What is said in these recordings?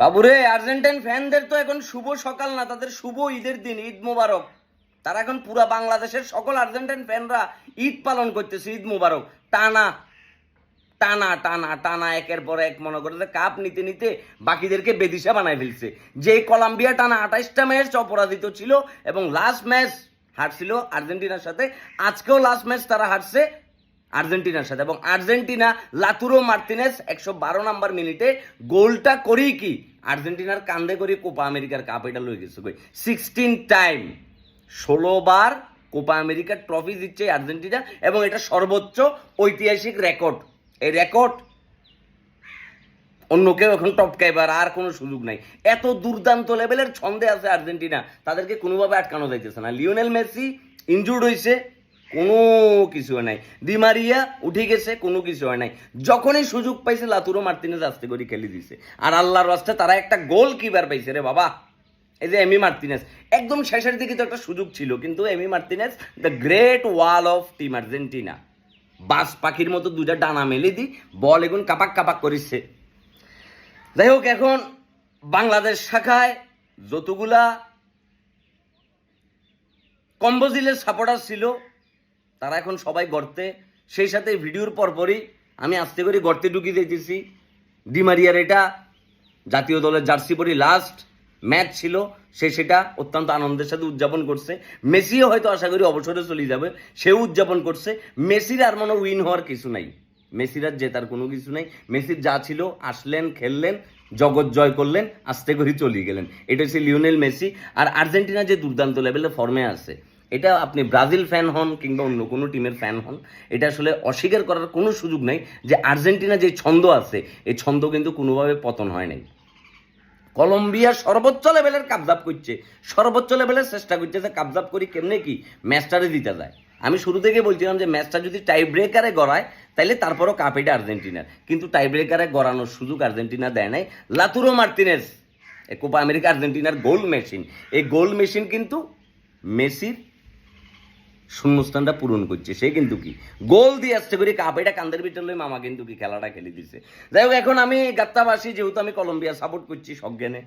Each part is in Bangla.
বাবুরে, আর্জেন্টাইন ফ্যানদের তো এখন শুভ সকাল না, তাদের শুভ ঈদের দিন, ঈদ মোবারক। তারা এখন পুরা বাংলাদেশের সকল আর্জেন্টাইন ফ্যানরা ঈদ পালন করতেছে, ঈদ মোবারক। টানা টানা টানা টানা, একের পর এক মনে করে কাপ নিতে নিতে বাকিদেরকে বেদিশা বানায় ফেলছে। যে কলম্বিয়া টানা আঠাইশটা ম্যাচ অপরাজিত ছিল এবং লাস্ট ম্যাচ হারছিল আর্জেন্টিনার সাথে, আজকেও লাস্ট ম্যাচ তারা হারছে। আর্জেন্টিনার সাথে। এবং আর্জেন্টিনা লাতুরো মার্তিনেস একশো বারো নাম্বার মিনিটে গোলটা করেই কি? আর্জেন্টিনার কান্দে করে কোপা আমেরিকার কাপ, এটা লয়ে গেছে সিক্সটিন টাইম ষোলো বার কোপা আমেরিকার ট্রফি দিচ্ছে আর্জেন্টিনা, এবং এটা সর্বোচ্চ ঐতিহাসিক রেকর্ড এই রেকর্ড অন্য কেউ এখন টপকাইবার আর কোনো সুযোগ নাই। এত দুর্দান্ত লেভেলের ছন্দে আছে আর্জেন্টিনা, তাদেরকে কোনোভাবে আটকানো যাইতেছে না। লিওনেল মেসি ইনজুর্ড হয়েছে কোনো কিছু হয় নাই। দিমারিয়া উঠে গেছে, কোনো কিছু হয় নাই। যখনই সুযোগ পাইছে, লাতুরো মার্তিনেজ আস্তে করে খেলে দিছে। আর আল্লাহর রাস্তে তারা একটা গোল কিপার পাইছে রে বাবা। এই যে এমি মার্তিনেস একদম শেষের দিকে তো একটা সুযোগ ছিল, কিন্তু Emi Martinez the great wall of team Argentina বাস পাখির মতো দুইটা ডানা মেলে দি, বল এখন কাপাক কাপাক করিছে। যাই হোক, এখন বাংলাদেশ শাখায় যতগুলা কম্বোজিলের সাপোর্টার ছিল তারা এখন সবাই গর্তে। সেই সাথে ভিডিওর পরপরই আমি আস্তে করে গর্তে ঢুকিয়ে দিতেছি ডিমারিয়ার এটা জাতীয় দলের জার্সি পরি লাস্ট ম্যাচ ছিল। সে সেটা অত্যন্ত আনন্দের সাথে উদযাপন করছে। মেসিও হয়তো আশা করি অবসরে চলে যাবে। সেও উদযাপন করছে। মেসির আর মনে উইন হওয়ার কিছু নাই। মেসির আর জেতার কোনো কিছু নাই। মেসির যা ছিল, আসলেন, খেললেন, জগৎ জয় করলেন, আস্তে করে চলে গেলেন। এটা হচ্ছে লিওনেল মেসি। আর আর্জেন্টিনা যে দুর্দান্ত লেভেলে ফর্মে আছে এটা আপনি ব্রাজিল ফ্যান হন কিংবা অন্য কোনো টিমের ফ্যান হন, এটা আসলে অস্বীকার করার কোনো সুযোগ নাই যে আর্জেন্টিনা যে ছন্দ আছে, এই ছন্দ কিন্তু কোনোভাবে পতন হয় নাই। কলম্বিয়া সর্বোচ্চ লেভেলের কাবজাব করছে, সর্বোচ্চ লেভেলের চেষ্টা করছে যে কাবজাব করি কেমনে কি ম্যাচটারে দিতে যায়। আমি শুরু থেকে বলছিলাম যে ম্যাচটা যদি টাই ব্রেকারে গড়ায় তাহলে তারপরও কাপ এটা আর্জেন্টিনার। কিন্তু টাই ব্রেকারে গড়ানোর সুযোগ আর্জেন্টিনা দেয় নাই। লাতুরো মার্তিনেস কোপা আমেরিকা আর্জেন্টিনার গোল মেশিন এই গোল মেশিন কিন্তু মেসির শূন্যস্থানটা পূরণ করছে। সে কিন্তু কি? গোল দিয়ে আসতে করে কাপ। এটা কান্দের ভিতরে মামা কিন্তু কি খেলাটা খেলে দিছে। যাই হোক, এখন আমি গাত্তাবাসী, যেহেতু আমি কলম্বিয়া সাপোর্ট করছি সজ্ঞানে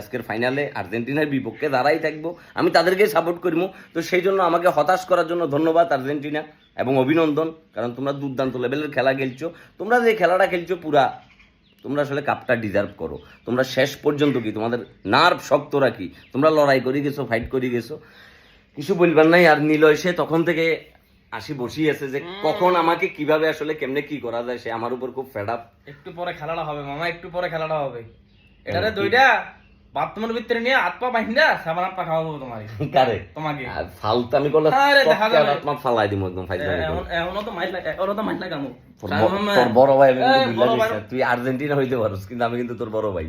আজকের ফাইনালে আর্জেন্টিনার বিপক্ষে দাঁড়াই থাকব, আমি তাদেরকেই সাপোর্ট করব তো সেই জন্য আমাকে হতাশ করার জন্য ধন্যবাদ আর্জেন্টিনা এবং অভিনন্দন, কারণ তোমরা দুর্দান্ত লেভেলের খেলা খেলছো। তোমরা যে খেলাটা খেলছো পুরা, তোমরা আসলে কাপটা ডিজার্ভ করো। তোমরা শেষ পর্যন্ত কি তোমাদের নার্ভ শক্ত রাখি? তোমরা লড়াই করে গেছো ফাইট করে গেছো। কিছু বলবার নাই আর নিলয় সে তখন থেকে আসি বসি আছে যে কখন আমাকে কীভাবে আসলে কেমনে কি করা যায় সে আমার উপর খুব ফেড আপ একটু পরে খেলাটা হবে মামা একটু পরে খেলাটা হবে। এটারে দুইটা বাথরুমের ভিতরে নিয়ে হাত পা বাইন্দা সাবান হাত পা খাওয়াবো তোমাকে কারে? তোমাকে। ফালতু আমি আরে দেখা ফালাই একদম ফাইল তো মাইল তো মাইল লাগামো। তোর বড় ভাই আমি। তুই আর্জেন্টিনা হইতে পারোস কিন্তু আমি কিন্তু তোর বড় ভাই।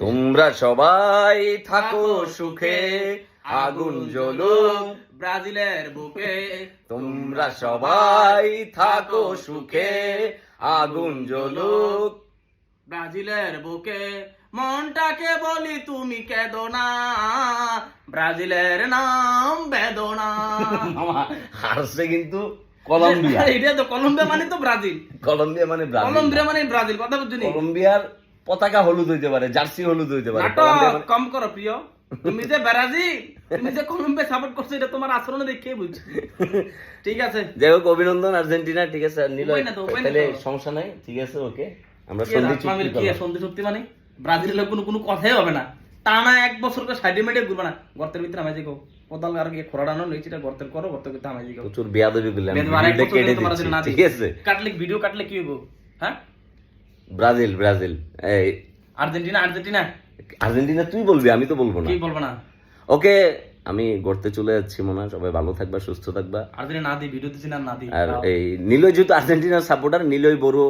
তোমরা সবাই থাকো সুখে আগুন জ্বলুক ব্রাজিলের বুকে। তোমরা সবাই থাকো সুখে আগুন জ্বলুক। ব্রাজিলের বুকে মনটাকে বলি তুমি কেদনা ব্রাজিলের নাম বেদনা। হারছে কিন্তু কলম্বিয়া। এটা তো কলম্বিয়া মানে তো ব্রাজিল। কলম্বিয়া মানে ব্রাজিল। কলম্বিয়া মানে ব্রাজিল কথা বুঝছি কলম্বিয়ার পতাকা হলুদ হইতে পারে জার্সি হলুদ হইতে পারে কম করো প্রিয়। তুমি যে ব্রাজিল তুমি যে কলম্বিয়া সাপোর্ট করছ এটা তোমার আচরণে দেখে বুঝছি ঠিক আছে। যাই হোক অভিনন্দন আর্জেন্টিনা ঠিক আছে নিল তাহলে সমস্যা নাই ঠিক আছে ওকে। আমরা সন্ধি চুক্তি কি সন্ধি চুক্তি মানে? ব্রাজিলের কোনো কোনো কথাই হবে না। টানা এক বছর করে সাইডে মেডে ঘুরবে না। গর্তের ভিতরে আমায় দেখো কোদাল আর কি খোরাডানো নিচেটা গর্তের করো গর্তের ভিতরে আমায় দেখো প্রচুর বেয়াদবি করলাম ঠিক আছে। কাটলে ভিডিও কাটলে কি হইব? হ্যাঁ? Brazil Brazil. এই আর্জেন্টিনা আর্জেন্টিনা। আর্জেন্টিনা তুই বলবি আমি তো বলব না। কি বলব না? ওকে আমি গড়তে চলে যাচ্ছি মনে হয় সবাই ভালো থাকবা সুস্থ থাকবা। আর্জেন্টিনা না দিই ভিডিও দিছি না না দিই আর এই নিলয় যেহেতু আর্জেন্টিনার সাপোর্টার নিলয় বড়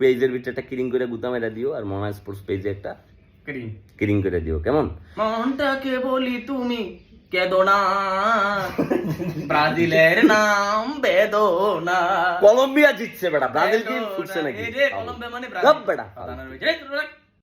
পেজের ভিতরে একটা কিরিং করে গুতাম এটা দিও আর মনা স্পোর্টস পেজে একটা করি। কিরিং করে দিও কেমন? মনটাকে বলি তুমি কেদো না। ব্রাজিলের নাম বেদনা। কলম্বিয়া জিতছে বেটা ব্রাজিল কি ফুটছে নাকি? রে, কলম্বিয়া মানে ব্রাজিল বেটা